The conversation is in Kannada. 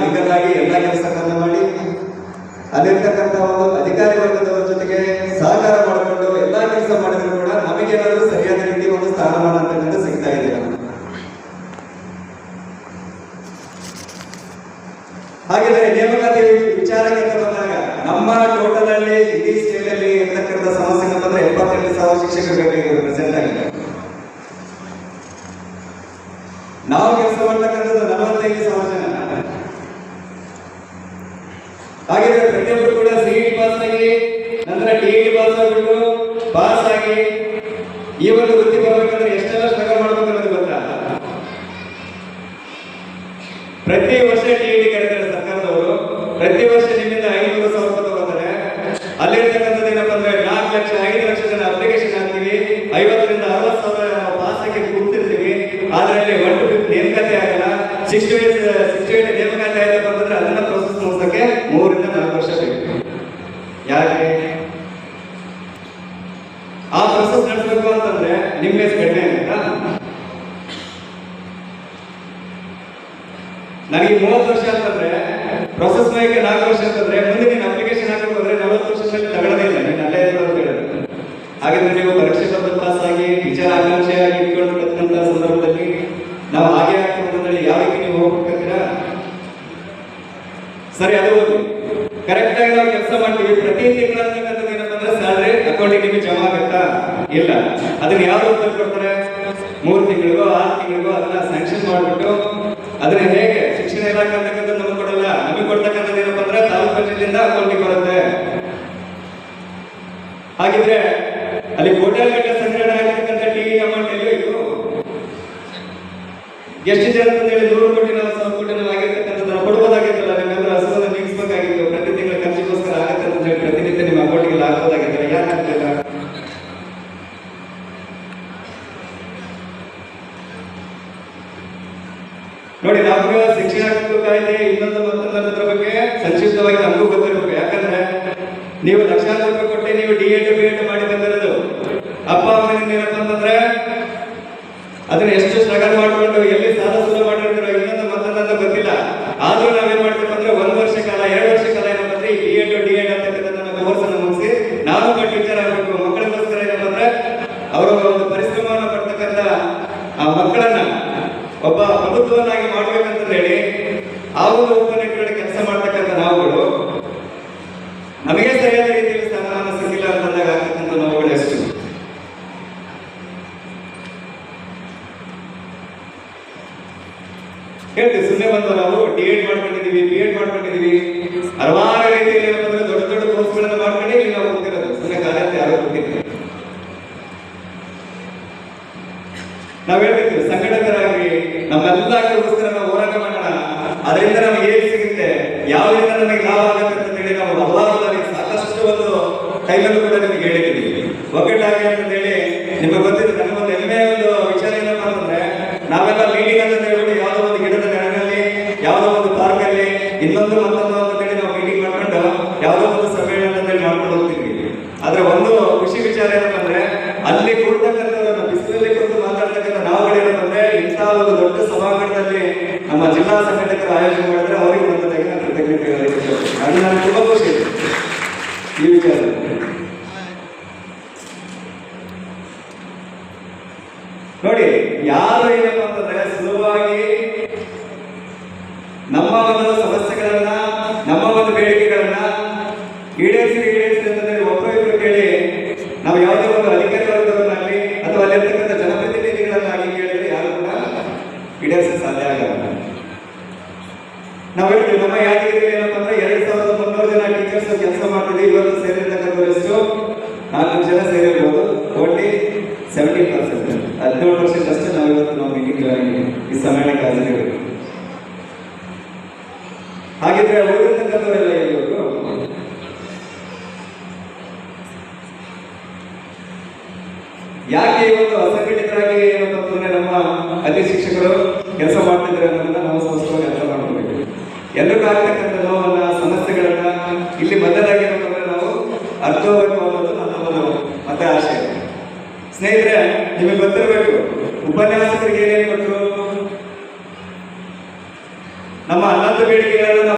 ಲಿಂಗದಾಗಿ ಎಲ್ಲ ಕೆಲಸಗಳನ್ನು ಮಾಡಿ, ಅಲ್ಲಿರ್ತಕ್ಕಂಥ ಒಂದು ಅಧಿಕಾರಿ ವರ್ಗದವರ ಜೊತೆಗೆ ಸಹಕಾರ ಮಾಡಿಕೊಂಡು ಎಲ್ಲಾ ಕೆಲಸ ಮಾಡಿದ್ರು ಕೂಡ ನಮಗೇನಾದ್ರೂ ಸರಿಯಾದ ರೀತಿ ಒಂದು ಸ್ಥಾನಮಾನ ಅಂತಕ್ಕಂಥ ಸಿಗ್ತಾ ಇದೆ. ಹಾಗಿದ್ರೆ ನೇಮಕಾತಿ ವಿಚಾರಕ್ಕೆ ಬಂದಾಗ ನಮ್ಮ ಟೋಟಲ್ ಅಲ್ಲಿ ಇಡೀ ಸ್ಟೇಟ್ ಅಲ್ಲಿ ಇರ್ತಕ್ಕಂಥ ಸಮಸ್ಯೆ ಎಪ್ಪತ್ತೆಂಟು ಸಾವಿರ ಶಿಕ್ಷಕರು ಪ್ರೆಸೆಂಟ್ ಆಗಿ ನಾವು ಕೆಲಸ ಮಾಡ್ತಕ್ಕಂಥದ್ದು ನಲವತ್ತೈದು ಸಾವಿರ ಜನ ಹಾಗಿದ್ರೆ ಪ್ರತಿಯೊಬ್ಬರು ಕೂಡ ಸಿಇಟಿ ಪಾಸ್ ಆಗಿ ನಂತರ ಟಿಇಟಿ ಪಾಸ್ ಆಗ್ಬಿಟ್ಟು ಪಾಸ್ ಆಗಿ ಈ ಒಂದು ವೃತ್ತಿ ಬರಬೇಕಂದ್ರೆ ಎಷ್ಟೆಲ್ಲ ಸ್ಟ್ರಗಲ್ ಮಾಡಬೇಕು ಅನ್ನೋದು ಗೊತ್ತಾ? ಪ್ರತಿ ವರ್ಷ ಟಿಇಟಿ ಕರೀತಾರೆ ಸರ್ಕಾರದವರು. ಪ್ರತಿ ವರ್ಷ ನಿಮ್ಮಿಂದ ಐನೂರು ಸಾವಿರ ರೂಪಾಯಿ ತಗೋತಾರೆ. ಅಲ್ಲಿರ್ತಕ್ಕಂಥದ್ದು ಏನಪ್ಪ ಅಂದ್ರೆ ನಾಲ್ಕು ಲಕ್ಷ, ಐದು ಲಕ್ಷ ಜನ ಅಪ್ಲಿಕೇಶನ್ ಹಾಕ್ತೀವಿ. ಐವತ್ತರಿಂದ ಅರವತ್ತು ಸಾವಿರ ನಾವು ಪಾಸ್ ಆಗಿ ಕೂತಿರ್ತೀವಿ. ಆದ್ರೆ ಅಲ್ಲಿ ಒನ್ ಟು ಫಿಫ್ತ್ ನೇಮಕಾತಿ ಆಗಲ್ಲ. ಸಿಕ್ಸ್ಟಿ ಸಿಕ್ಸ್ಟಿ ನೇಮಕಾತಿ ಆಯ್ತಪ್ಪ ಅಂತಂದ್ರೆ ಅದನ್ನ ಪ್ರೊಸೆಸ್ ಮಾಡೋದಕ್ಕೆ ಮೂರರಿಂದ ನಾಲ್ಕು ವರ್ಷ ಬೇಕು. ಯಾಕೆ ಆ ನಡೆಸಬೇಕು ಅಂತಂದ್ರೆ ನಿಮ್ಮ ಕಡಿಮೆ ಆಗುತ್ತಾ? ನನಗೆ ಮೂವತ್ತು ವರ್ಷ ಅಂತಂದ್ರೆ ಪ್ರೊಸೆಸ್ ಮಾಡಕ್ಕೆ ನಾಲ್ಕು ವರ್ಷ ಅಂತಂದ್ರೆ, ಮುಂದೆ ನೀನು ಅಪ್ಲಿಕೇಶನ್ ಹಾಕಬೇಕು ಅಂದ್ರೆ ನಲವತ್ತು ವರ್ಷದಲ್ಲಿ ತಗೊಳ್ಳೋದೇ ಇಲ್ಲ, ನೀನು ಅಲ್ಲೇ ಅಂತ ಹೇಳಿದ್ರು ಹಾಗಾದ್ರೆ ನೀವು ಪರೀಕ್ಷೆ ಬಂದ ಪಾಸ್ ಆಗಿ ಟೀಚರ್ ಆಕಾಂಕ್ಷೆಯಾಗಿ ಇಟ್ಕೊಂಡಿರ್ತಕ್ಕಂಥ ಸಂದರ್ಭದಲ್ಲಿ ನಾವು ಹಾಗೆ ಹಾಕಿ ಯಾವ ರೀತಿ ನೀವು ಹೋಗ್ಬೇಕಂತೀರಾ ಸರಿ, ಅದು ಕರೆಕ್ಟ್ ಆಗಿ ನಾವು ಕೆಲಸ ಮಾಡ್ತೀವಿ. ಪ್ರತಿ ತಿಂಗಳು ಅಕೌಂಟಿಗೆ ನಿಮಗೆ ಜಮಾ ಆಗುತ್ತಾ? ಇಲ್ಲ. ಅದನ್ನ ಯಾವ ರೂಪದಲ್ಲಿ ಕೊಡ್ತಾರೆ ಮೂರು ತಿಂಗಳಿಗೋ, ಆರು ತಿಂಗಳಿಗೋ ಅದನ್ನ ಸ್ಯಾಂಕ್ಷನ್ ಮಾಡಿಬಿಟ್ಟು, ಅದನ್ನ ಹೇಗೆ? ಶಿಕ್ಷಣ ಇಲಾಖೆ ಅಂತಕ್ಕಂಥದ್ದು ನಮಗೆ ಕೊಡಲ್ಲ. ನಮಗೆ ಕೊಡ್ತಕ್ಕಂಥದ್ದು ಏನಪ್ಪ ಅಂದ್ರೆ ತಾಲೂಕು ಪಂಚಾಯತಿಯಿಂದ ಅಕೌಂಟಿಗೆ ಬರುತ್ತೆ. ಹಾಗಿದ್ರೆ, ಅಲ್ಲಿ ಕೋಟ್ಯಾಗಟ್ಟಲೆ ಸಂಗ್ರಹಣೆ ಆಗಿರ್ತಕ್ಕಂಥ ಟಿ ಅಮೌಂಟ್ ಎಲ್ಲೋ ಇದು. ಎಷ್ಟು ಜನ ಅಂತ ಹೇಳಿ ನೂರು ಕೋಟಿ ಕೋಟಿ ನಾವು ಆಗಿರ್ತಕ್ಕಂಥದ್ದನ್ನ ಕೊಡ್ಬೋದಾಗಿತ್ತಲ್ಲ ನಿಮ್ಮೆಲ್ಲರ ಹಸುವನ್ನು ನೀಗಿಸ್ಬೇಕಾಗಿತ್ತು ಪ್ರತಿ ತಿಂಗಳ ಖರ್ಚಿಗೋಸ್ಕರ ಆಗತ್ತೆ ಅಂತ ಹೇಳಿ ಪ್ರತಿನಿತ್ಯ ನಿಮ್ಮ ಅಕೌಂಟಿಗೆ ಹಾಕೋದಾಗಿತ್ತಲ್ಲ ಯಾಕೆ ಆಗ್ತಿಲ್ಲ ನೋಡಿ, ನಮ್ಗೆ ಶಿಕ್ಷಣ ಕಾಯ್ದೆ ಇನ್ನೊಂದು ಮತ್ತೊಂದು ಬಗ್ಗೆ ಸಂಕ್ಷಿಪ್ತವಾಗಿ ನಮಗೂ ಗೊತ್ತಿರಬೇಕು. ಯಾಕಂದ್ರೆ ನೀವು ಲಕ್ಷಾಂತರ ರೂಪಾಯಿ ಕೊಟ್ಟೆ ನೀವು ಡಿ ಎಡ್ ಬಿ ಎಡ್ ಮಾಡಿ ಬಂದಿರೋದು. ಅಪ್ಪ ಅಮ್ಮನಿಂದ ಏನಪ್ಪ ಅಂತಂದ್ರೆ ಅದನ್ನ ಎಷ್ಟು ಸ್ಟ್ರಗಲ್ ಮಾಡ್ಕೊಂಡು ಎಲ್ಲಿ ಸಾಲ ಒಬ್ಬ ಪ್ರಭುತ್ವನಾಗಿ ಮಾಡ್ಬೇಕಂತ ಹೇಳಿ ಆ ಒಂದು ಉಪನಿಟ್ಟಿನಲ್ಲಿ ಕೆಲಸ ಮಾಡ್ತಕ್ಕಂಥ ನಾವುಗಳು, ನಮಗೆ ಸರಿಯಾದ ರೀತಿಯಲ್ಲಿ ಸ್ಥಾನಮಾನ ಸಿಕ್ಕಿಲ್ಲ ಅಂತಂದಾಗ ಆಗ್ತಕ್ಕಂಥ ನೋವುಗಳು ಎಷ್ಟು? ಹೇಳಿ ಸುಮ್ಮನೆ ಬಂದು ನಾವು ಡಿ ಎಡ್ ಮಾಡ್ಕೊಂಡಿದೀವಿ ಬಿ ಎಡ್ ಮಾಡ್ಕೊಂಡಿದೀವಿ ಹಲವಾರು ರೀತಿಯಲ್ಲಿ ದೊಡ್ಡ ದೊಡ್ಡ ಕೋರ್ಸ್ಗಳನ್ನ ಮಾಡ್ಕೊಂಡು ಇಲ್ಲಿ ನಾವು ಹೋಗ್ತಿರೋದು ಸುಮ್ಮನೆ ಕಾಲಕ್ಕೆ ಯಾರು ಗೊತ್ತಿಲ್ಲ ನಾವ್ ಹೇಳ್ಬೇಕು ಸಂಘಟಕರಾಗಿ ನಮ್ಮೆಲ್ಲರಿಗೋಸ್ಕರ ನಾವು ಹೋರಾಟ ಮಾಡೋಣ. ಅದರಿಂದ ನಮಗೆ ಏನ್ ಸಿಗುತ್ತೆ? ಯಾವರಿಂದ ನಮಗೆ ಲಾಭ ಆಗುತ್ತೆ ಅಂತ ಹೇಳಿ ನಾವು ಹಲವಾರು ಸಾಕಷ್ಟು ಒಂದು ಕೈಲಲ್ಲೂ ಕೂಡ ನಿಮಗೆ ಹೇಳಿದ್ದೀವಿ. ಒಗ್ಗಟ್ಟಾಗಿ ಅಂತ ಹೇಳಿ ನಿಮಗೆ ಗೊತ್ತಿದೆ ನನಗೊಂದು ಹೆಮ್ಮೆ ಒಂದು ವಿಚಾರ ಏನಪ್ಪ ಅಂತಂದ್ರೆ ನಾವೆಲ್ಲ ಮೀಟಿಂಗ್ ಅಂತ ಹೇಳ್ಬಿಟ್ಟು ಯಾವುದೋ ಒಂದು ಗಿಡದ ನೆರಳಲ್ಲಿ ಯಾವುದೋ ಒಂದು ಪಾರ್ಕ್ ಅಲ್ಲಿ ಇನ್ನೊಂದು ಮತ್ತೊಂದು ಅಂತ ಹೇಳಿ ನಾವು ಮೀಟಿಂಗ್ ಮಾಡ್ಕೊಂಡು ಯಾವುದೋ ಒಂದು ಸಮ್ಮೇಳನ ಅಂತ ಹೇಳಿ ಮಾಡ್ಕೊಂಡು ಹೋಗ್ತಿದ್ವಿ. ಆದ್ರೆ ಒಂದು ಖುಷಿ ವಿಚಾರ ಏನಪ್ಪ ಅಂದ್ರೆ, ಅಲ್ಲಿ ಕೂರ್ತಕ್ಕಂಥವ್ರನ್ನ ಬಿಸಿಲಲ್ಲಿ ಕುರಿತು ಮಾತಾಡ್ತಕ್ಕಂಥ ನಾವುಗಳೇನಂತಂದ್ರೆ ಇಂಥ ಒಂದು ದೊಡ್ಡ ಸಭಾಂಗಣದಲ್ಲಿ ನಮ್ಮ ಜಿಲ್ಲಾ ಸಂಘಟಕರು ಆಯೋಜನೆ ಮಾಡಿದ್ರೆ ಅವರಿಗೆ ಬಂದದಾಗಿ ನಾನು ಕೃತಜ್ಞತೆ ಹೇಳಲಿಕ್ಕೆ ಇಷ್ಟಪಡ್ತೀನಿ. ಅದು ನನಗೆ ತುಂಬಾ ಖುಷಿ ಇದೆ ಈ ವಿಚಾರದಲ್ಲಿ ನೋಡಿ ಯಾರು ಏನಪ್ಪ ಅಂತಂದ್ರೆ ಸುಲಭವಾಗಿ ನಮ್ಮ ಒಂದು ಸಮಸ್ಯೆಗಳನ್ನ, ನಮ್ಮ ಒಂದು ಬೇಡಿಕೆಗಳನ್ನ ಈಡೇರಿಸಿ ಈಡೇರಿಸಿ ಅಂತಂದ್ರೆ ಒಬ್ಬರಿಬ್ಬರು ಕೇಳಿ ನಾವು ಯಾವುದೇ ಒಂದು ಅಧಿಕಾರಿ ವರ್ಗದವರನ್ನಾಗಲಿ ಅಥವಾ ಅಲ್ಲಿರ್ತಕ್ಕಂಥ ಜನಪ್ರತಿನಿಧಿಗಳನ್ನಾಗಲಿ ಕೇಳಿದ್ರೆ ಯಾರು ಕೂಡ ಈಡೇರಿಸಿ ಸಾಧ್ಯ ಆಗಲ್ಲ. ನಾವು ಹೇಳ್ತೀವಿ, ನಮ್ಮ ಯಾದಗಿರಿ ಅಂದ್ರೆ ಎರಡ್ ಸಾವಿರದ ಮುನ್ನೂರು ಜನ ಟೀಚರ್ಸ್ ಕೆಲಸ ಮಾಡ್ತೀವಿ ಇವತ್ತು ಸೇರಿರ್ತಕ್ಕಂಥ ಎಷ್ಟು ನಾಲ್ಕು ಜನ ಸೇರಿರ್ಬೋದು. ಓನ್ಲಿ ಸೆವೆಂಟಿ ಪರ್ಸೆಂಟ್ ಹದಿನೇಳು ಅಷ್ಟೇ ನಾವು ಇವತ್ತು ನಾವು ಮೀಟಿಂಗ್ ಈ ಸಮ್ಮೇಳನಕ್ಕೆ ಹಾಜರಿರಬೇಕು ಹಾಗಿದ್ರೆ ಓದಿರ್ತಕ್ಕಂಥವರೆಲ್ಲ ಎಲ್ಲಿವರೆಗೂ ಯಾಕೆ ಇವತ್ತು ಅಸಂಘಟಿತರಾಗಿ ಏನಂತಂದ್ರೆ ನಮ್ಮ ಅತಿ ಶಿಕ್ಷಕರು ಕೆಲಸ ಮಾಡ್ತಿದ್ದಾರೆ ಅನ್ನೋದನ್ನ ನಾವು ಸ್ಪಷ್ಟವಾಗಿ ಅರ್ಥ ಮಾಡ್ಕೋಬೇಕು ಎಲ್ಲರಿಗೂ ಆಗ್ತಕ್ಕಂಥ ನೋವನ್ನ, ಸಮಸ್ಯೆಗಳನ್ನ ಇಲ್ಲಿ ಮೊದಲಾಗಿ ನಾವು ಅರ್ಥವಾಗಿ ಅನ್ನೋದು ನನ್ನ ಒಂದು ಮತ್ತೆ ಆಶಯ ಸ್ನೇಹಿತರೆ ನಿಮಗೆ ಗೊತ್ತಿರಬೇಕು ಉಪನ್ಯಾಸಕರಿಗೆ ಏನೇನು ಕೊಟ್ಟರು ನಮ್ಮ ಹನ್ನೊಂದು ಬೇಡಿಕೆಗಳನ್ನ